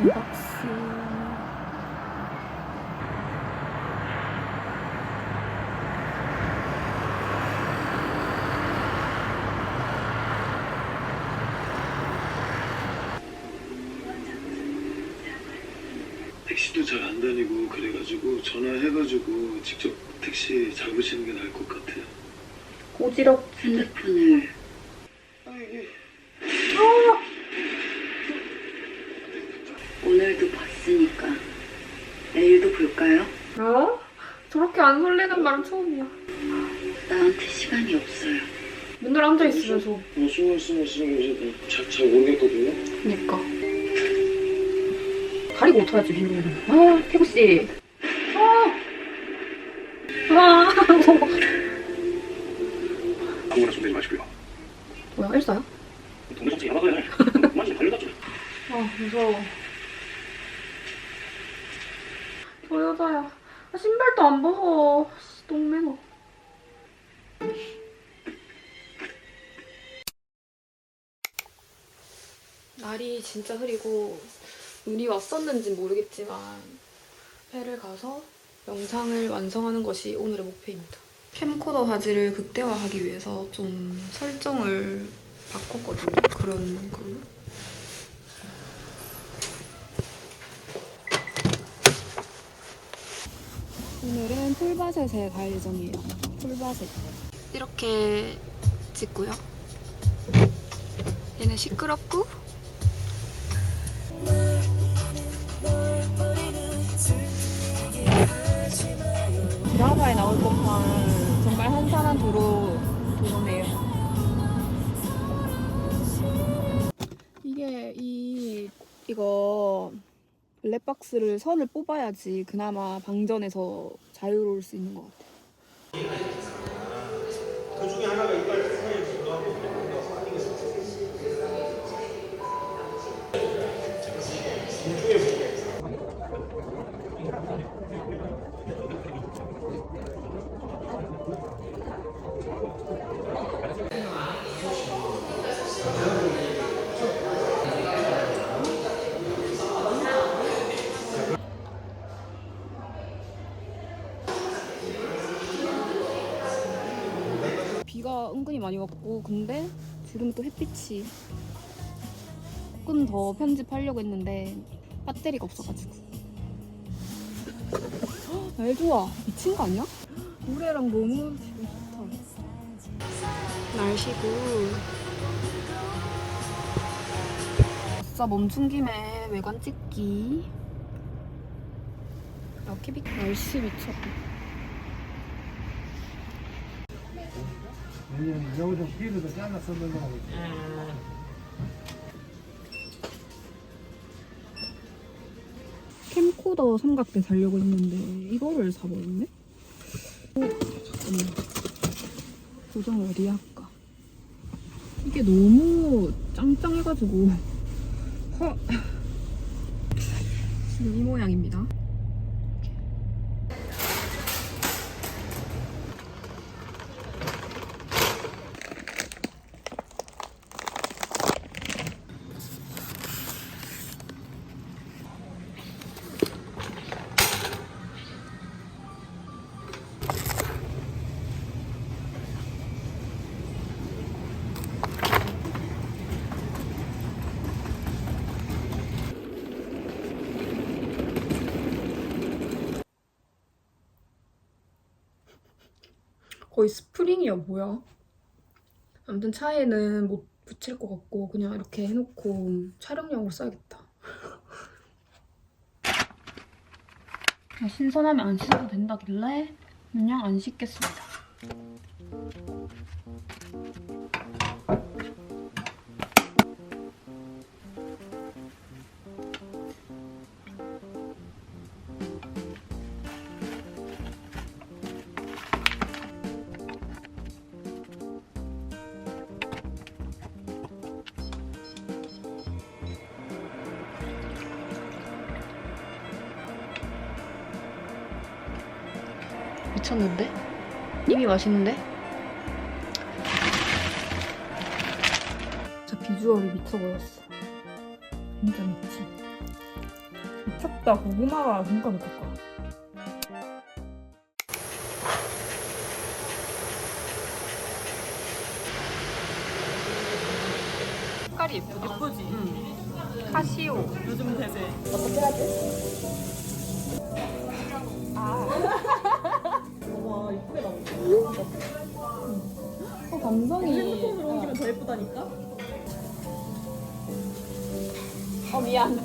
언박싱. 택시도 잘 안 다니고 그래가지고 전화해가지고 직접 택시 잡으시는 게 나을 것 같아요. 꼬지럽. 핸드폰을 아 이게 오늘도 봤으니까 내일도 볼까요? 어? 저렇게 안 설레는 말은 처음이야. 나한테 시간이 없어요. 맨날 앉아 있으면서. 무슨 말씀하시는 건지 잘, 잘 모르겠거든요. 그니까. 가리고 어떡하지, 비로는. 아, 태구 씨. 아! 아, 아무거나 손대지 마시고요. 뭐야, 일사야? 동네 정치 야박을 많이 달려갔죠. 아, 무서워. 저 여자야. 아, 신발도 안 벗어. 씨, 똥매너. 날이 진짜 흐리고 눈이 왔었는지 모르겠지만 회를 가서 영상을 완성하는 것이 오늘의 목표입니다. 캠코더 화질을 극대화하기 위해서 좀 설정을 바꿨거든요. 그런 걸로. 오늘은 풀바셋에 갈 예정이에요. 풀바셋. 이렇게 찍고요. 얘는 시끄럽고 드라마에 나올 법한 정말 한산한 도로 도로네요. 이게 이 이거 블랙박스를 선을 뽑아야지 그나마 방전에서 자유로울 수 있는 것 같아요. 비가 은근히 많이 왔고 근데 지금 또 햇빛이 조금 더 편집하려고 했는데 배터리가 없어가지고. 헉, 날 좋아. 미친 거 아니야? 노래랑 너무 지금 좋다. 날씨고. 진짜 멈춘 김에 외관 찍기. 비 날씨 미쳤다 왜냐면 여기서 피부도 잘라서 넘어가고 있어. 캠코더 삼각대 사려고 했는데 이거를 사버렸네? 오, 잠깐만 고정 어디 할까? 이게 너무 짱짱해가지고 허. 지금 이 모양입니다 거의 스프링이야 뭐야. 아무튼 차에는 못 붙일 것 같고 그냥 이렇게 해놓고 촬영용으로 써야겠다. 아, 신선하면 안 씻어도 된다길래 그냥 안 씻겠습니다 미쳤는데? 이미 맛있는데? 진짜 비주얼이 미쳐버렸어. 진짜 미치. 미쳤다 고구마가 진짜 미쳤다 색깔이 예쁘다 예쁘지? 응 카시오 요즘 대세 어떻게 하지? 와 이쁘게 나온다 어 감성이 핸드폰으로 옮기면 더 예쁘다니까? 어 미안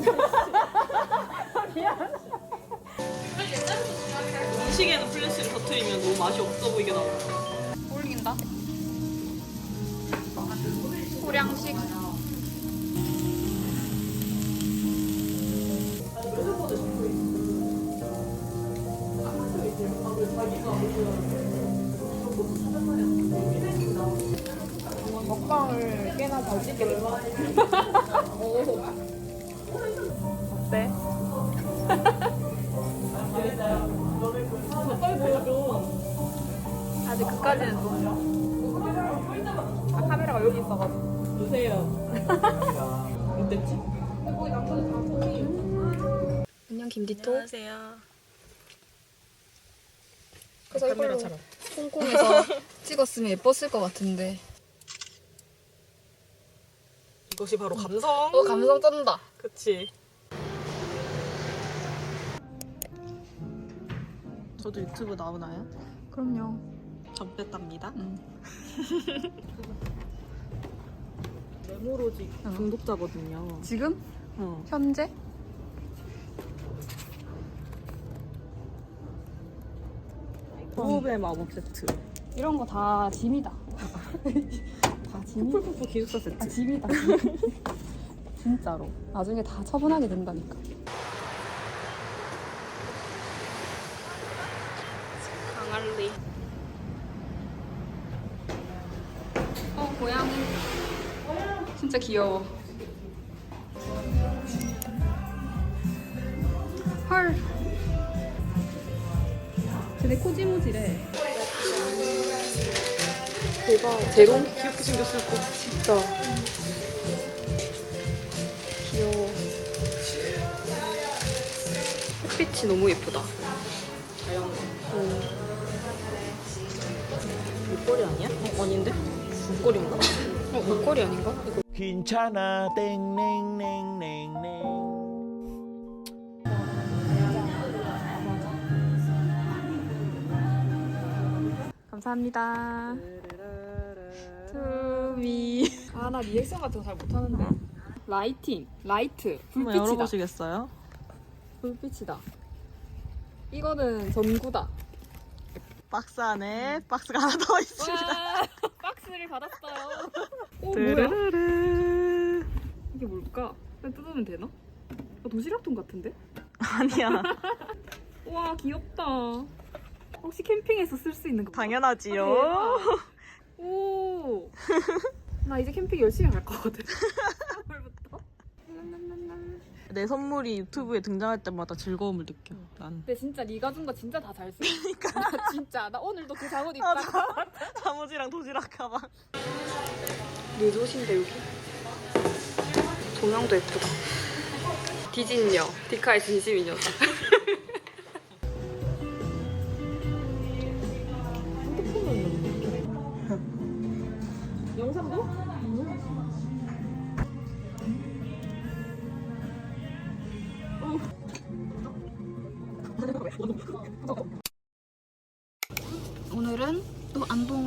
음식에는 플래시를 터트리면 너무 맛이 없어 보이게 나와. 어울린다. 소량식. 어때? 아직 그까지는 또. 아, 카메라가 여기 있어가지고. 보세요. 어땠지? 안녕 김디토. 안녕하세요. 그래서 이걸로. 홍콩에서 찍었으면 예뻤을 것 같은데. 이것이 바로 감성. 어 감성 쩐다. 그치. 저도 유튜브 나오나요? 그럼요. 접했답니다. 응. 메모로직 어. 중독자거든요. 지금 어. 현재 호흡의 마법 세트. 이런 거 다 짐이다. 다 짐이. 풀푸푸 기숙사 세트. 아 짐이다. 진짜로. 나중에 다 처분하게 된다니까. 강할리. 어 고양이. 진짜 귀여워. 헐. 근데 코지모지래. 대박. 제롱? 귀엽게 생겼을 거. 진짜. 귀여워. 햇빛이 너무 예쁘다. 자연. 목걸이 아니야? 어, 아닌데? 목걸이인가? 어, 목걸이 아닌가? 괜찮아 땡땡땡땡땡 감사합니다. 투미. 아, 나 리액션 같은 거 잘 못하는데. 라이팅, 라이트, 한번 불빛이다. 열어보시겠어요? 불빛이다. 이거는 전구다. 박스 안에 박스가 하나 더 있습니다. 와, 박스를 받았어요. 오, 뭐야? 드르르르. 이게 뭘까? 그냥 뜯으면 되나? 어, 도시락통 같은데? 아니야. 와, 귀엽다. 혹시 캠핑에서 쓸 수 있는 거? 당연하지요. 오. 나 이제 캠핑 열심히 갈 거거든. 3월부터. 내 선물이 유튜브에 등장할 때마다 즐거움을 느껴. 난 근데 진짜 네가 준 거 진짜 다잘 쓰. 그러니까 진짜 나 오늘도 그 잠옷 입다. 사무지랑 도시락 가방. 리조신데 여기. 조명도 예쁘다. 디진녀, 디카의 진심이녀다.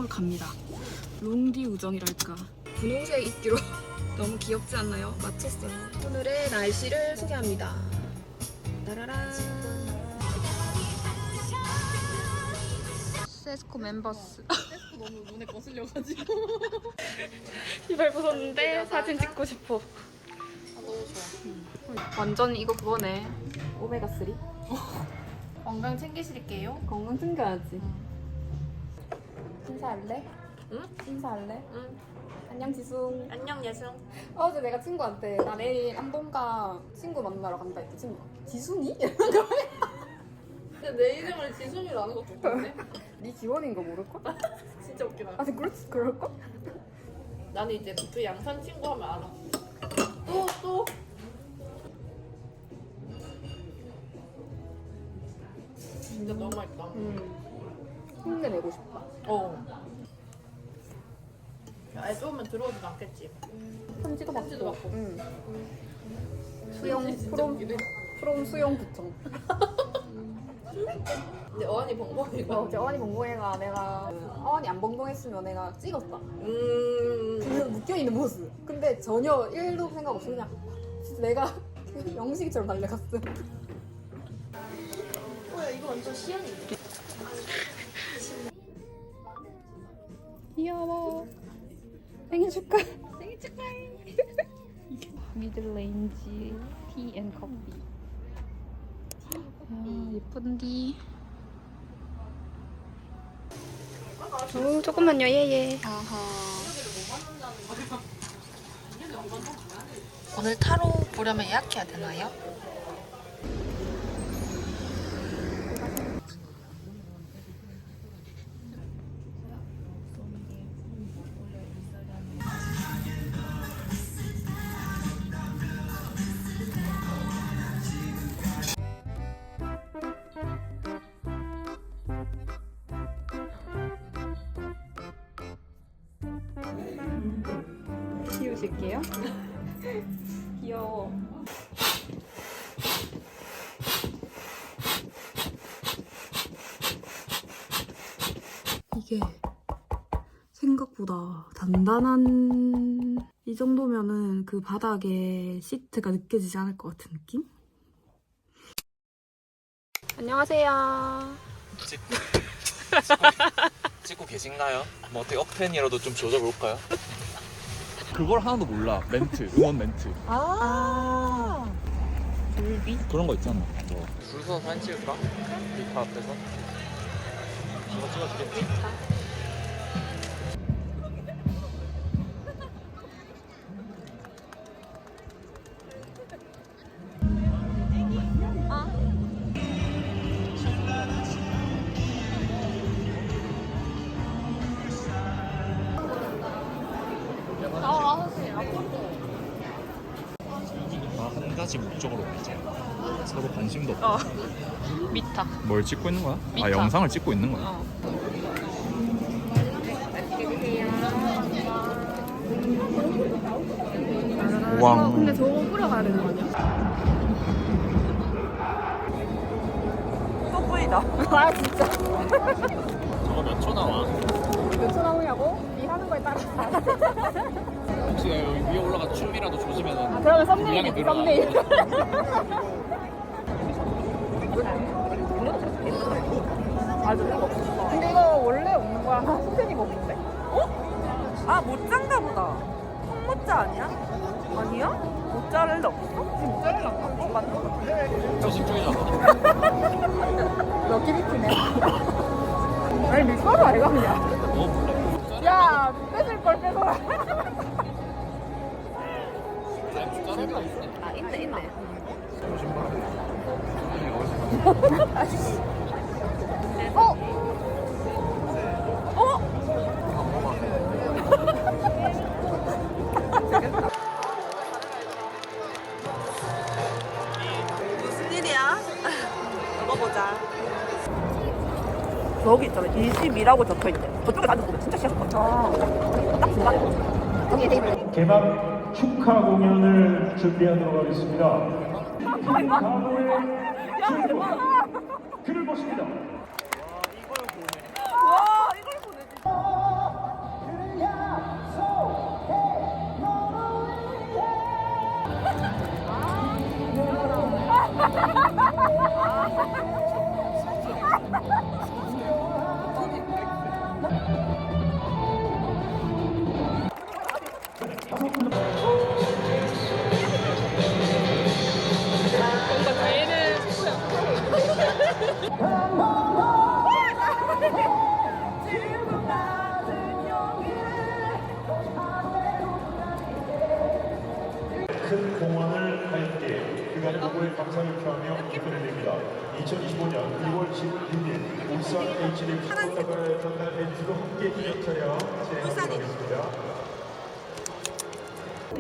갑니다. 롱디 우정이랄까. 분홍색 입기로 너무 귀엽지 않나요? 맞췄어요. 오늘의 날씨를 소개합니다. 따라란. 세스코 멤버스. 세스코 너무 눈에 거슬려가지고. 이발 벗었는데 사진 찍고 싶어. 너무 좋아. 완전 이거 그거네. 오메가 3. 건강 챙기실게요. 건강 챙겨야지. 인사할래? 응? 인사할래? 응. 안녕 지숭. 안녕 예승. 어제 내가 친구한테 나 내일 안동가 친구 만나러 간다 했지 친구가. 지숭이? 이러는 거야. 근데 내 이름을 지순이로 아는 것도 없는데? 네 지원인 거 모를걸? 진짜 웃기다. 아 그렇지 그럴걸? 나는 이제 그 양산 친구 하면 알아. 또 또. 진짜 너무 맛있다. 흉내 내고 싶다. 어. 야, 애 좋으면 들어오지도 않겠지. 편지도 받고. 편지도 받고. 응. 수영 진짜 프롬 웃기네. 프롬 수영 구청. 근데 어안이 벙벙이가. 어 제 어안이 벙벙해가 내가 어안이 안 벙벙했으면 내가 찍었다. 음. 그냥 묶여 있는 모습. 근데 전혀 1도 생각 없이 그냥 진짜 내가 영식이처럼 달려갔어. 귀여워. 생일 축하. 생일 축하해. 미들레인지 티앤 커피. 아, 예쁜디. 오, 조금만요, 예예. 오늘 타로 보려면 예약해야 되나요? 키우실게요. 귀여워. 이게 생각보다 단단한 이 정도면은 그 바닥에 시트가 느껴지지 않을 것 같은 느낌? 안녕하세요. 찍고, 찍고 계신가요? 뭐 어떻게 억텐이라도 좀 조져볼까요? 그걸 하나도 몰라 멘트 응원 멘트 아. 돌비? 그런 거 있잖아 뭐. 줄 서서 사진 찍을까? 리파 앞에서 이거 찍어주겠지? 관심도 없고 어. 미타. 뭘 찍고 있는 거야? 미타. 아 영상을 찍고 있는 거야? 어. 왕 근데 저거 뿌려가야 되는 거 아니야? 또 뿌리다. 아 진짜 저거 몇 초 나와? 몇 초 나오냐고? 이 하는 거에 따라 혹시 여기 위에 올라가 춤이라도 조지면 아, 그러면 분량이 썸네일 맞아 근데 이거 원래 없는 거야 스테니가 없는데? 아 모짜인가 보다. 홍모짜 아니야? 아니야? 모짜를 없어? 진짜를 안어 맞는 것 같아. 조심 중이잖아 럭키 비키네 아니 밀가루 아이가 그냥 야 뺏을 걸 뺏어라 아 있네 있네. 어? 20이라고 적혀있대. 저쪽에 가는 보면 진짜 시작 같아. 딱 중간에. 개막 축하 공연을 준비하도록 하겠습니다. 아, 야, 대박. 그를 보십니다. 큰 공헌을 하였기에 그간 보고에 감사를 표하며 기쁨을 냅니다. 2025년 2월 16일 울산 HDF 스포츠를 전달해 주시고 함께 기념차량 진행하도록 하겠습니다.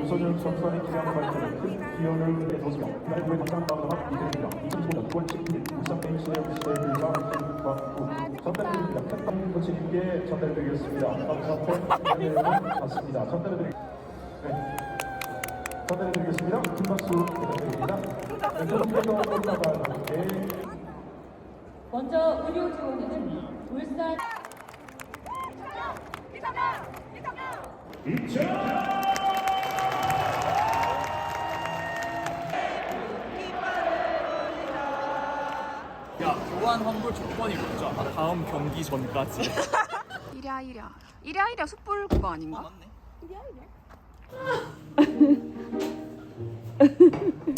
우선은 선수단의 기량 발전에 큰 기여를 후에 감사한 마음으로 믿습니다. 2025년 9월 16일 울산 신혜우 씨의 의상 김광구 전달해드립니다. 팬방 코치님께 전달해드리겠습니다. 감사합니다. 내용은 같습니다. 전달해드리겠습니다. 네. 전달해드리겠습니다. 큰 박수 부탁드립니다. 먼저 의료 지원에는 울산 야 교환 환불 조건이 뭔지 알아? 다음 경기 전까지 이랴 이랴 이랴 이랴 숯불 그거 아닌가? 맞네 Ha ha ha.